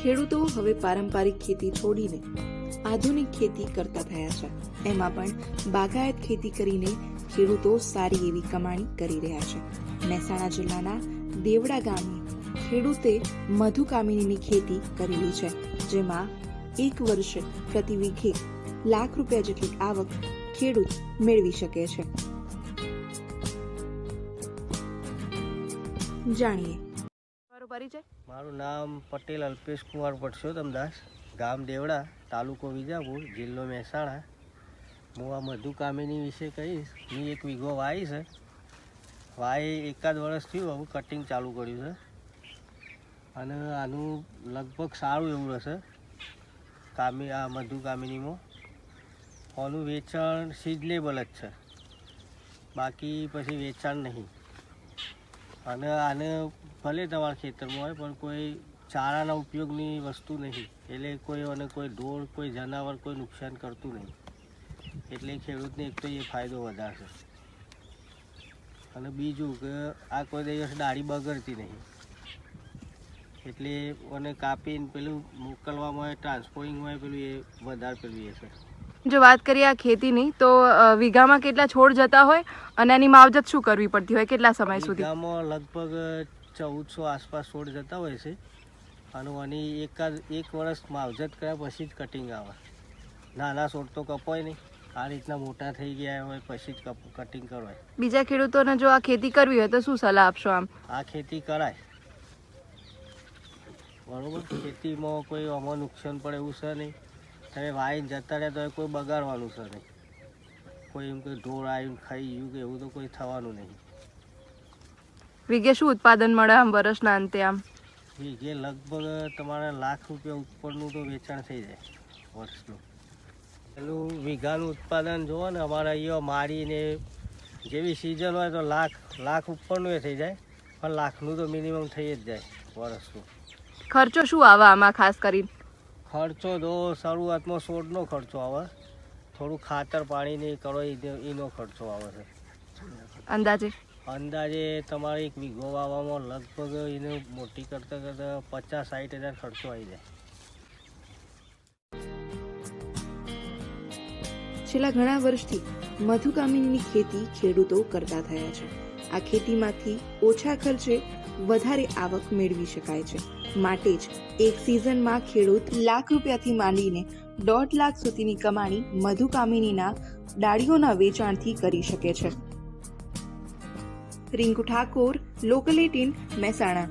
ખેડૂતો હવે પારંપરિક ખેતી છોડીને આધુનિક ખેતી કરતા થયા છે. એમાં પણ બાગાયત ખેતી કરીને ખેડૂતો સારી એવી કમાણી કરી રહ્યા છે. મહેસાણા જિલ્લાના દેવડા ગામે ખેડૂતે મધુકામિનીની ખેતી કરેલી છે, જેમાં એક વર્ષે પ્રતિ વીઘે લાખ રૂપિયા જેટલી આવક ખેડૂત મેળવી શકે છે. જાણીએ મારું નામ પટેલ અલ્પેશ કુમાર પરસોત્તમદાસ ગામ દેવડા, તાલુકો વિજાપુર, જિલ્લો મહેસાણા. હું આ મધુ કામિની વિશે કહીશ. હું એક વીઘો વાઈ છે. વાઈ એકાદ વર્ષ થયું, હવે કટિંગ ચાલુ કર્યું છે. અને આનું લગભગ સારું એવું રહેશે. કામી, આ મધુ કામિનીમાં. આનું વેચાણ સિઝનેબલ જ છે. બાકી પછી વેચાણ નહીં. અને આને ભલે તમારા ખેતરમાં હોય, પણ કોઈ ચારાના ઉપયોગની વસ્તુ નહીં. એટલે કોઈ અને કોઈ ઢોર કોઈ જનાવર કોઈ નુકસાન કરતું નહીં. એટલે ખેડૂતને એક તો એ ફાયદો વધારશે. અને બીજું કે આ કોઈ દિવસ ડાળી બગડતી નહીં. એટલે અને કાપીને પેલું મોકલવામાં હોય ટ્રાન્સપોર્ટિંગ હોય, પેલું એ વધારે પેલું એ છે. જો વાત કરીએ આ ખેતીની તો વીઘામાં કેટલા છોડ જતા હોય અને એની માવજત શું કરવી પડતી હોય? કેટલા સમય સુધી? વીઘામાં લગભગ ચૌદસો આસપાસ છોડ જતા હોય છે. અને આની એકાદ એક વર્ષ માવજત કર્યા પછી જ કટિંગ આવે. નાના છોડ તો કપાય નહીં. આ રીતના મોટા થઈ ગયા હોય પછી જ કટિંગ કરવાય. બીજા ખેડૂતોને જો આ ખેતી કરવી હોય તો શું સલાહ આપશો આમ? આ ખેતી કરાય. બરોબર? ખેતીમાં કોઈ આમાં નુકસાન પડે એવું છે નહીં. તમે વાઈન જતા રહે તો કોઈ બગાડવાનું છે નહીં. કોઈ એમ કે ઢોર આવીને ખાઈ ગયું કે એવું તો કોઈ થવાનું નહીં. વીઘે શું ઉત્પાદન મળે આમ વર્ષના અંતે આમ? વીઘે લગભગ તમારે લાખ રૂપિયા ઉપરનું તો વેચાણ થઈ જાય વર્ષનું. પેલું વીઘાનું ઉત્પાદન જુઓ ને અમારે અહીંયા મારીને જેવી સિઝન હોય તો લાખ લાખ ઉપરનું એ થઈ જાય પણ લાખનું તો મિનિમમ થઈ જ જાય વર્ષનું. ખર્ચો શું આવે આમાં ખાસ કરીને? ખર્ચો તો શરૂઆતમાં છોડનો ખર્ચો આવે થોડું ખાતર પાણીને એ કરો એનો ખર્ચો આવે છે. અંદાજે? અંદાજે તમારે એક વીઘો વાવવામાં લગભગ એને મોટી કરતાં કરતાં પચાસ સાઠ હજાર ખર્ચો આવી જાય. છેલ્લા ઘણા વર્ષથી મધુકામિનીની ખેતી ખેડૂતો કરતા થયા છે. આ ખેતીમાંથી ઓછા ખર્ચે વધારે આવક મેળવી શકાય છે. માટે જ એક સિઝનમાં ખેડૂત લાખ રૂપિયાથી માંડીને દોઢ લાખ સુધીની કમાણી મધુકામિનીના ડાળીઓના વેચાણથી કરી શકે છે. Rinku Thakor local eighteen Mehsana.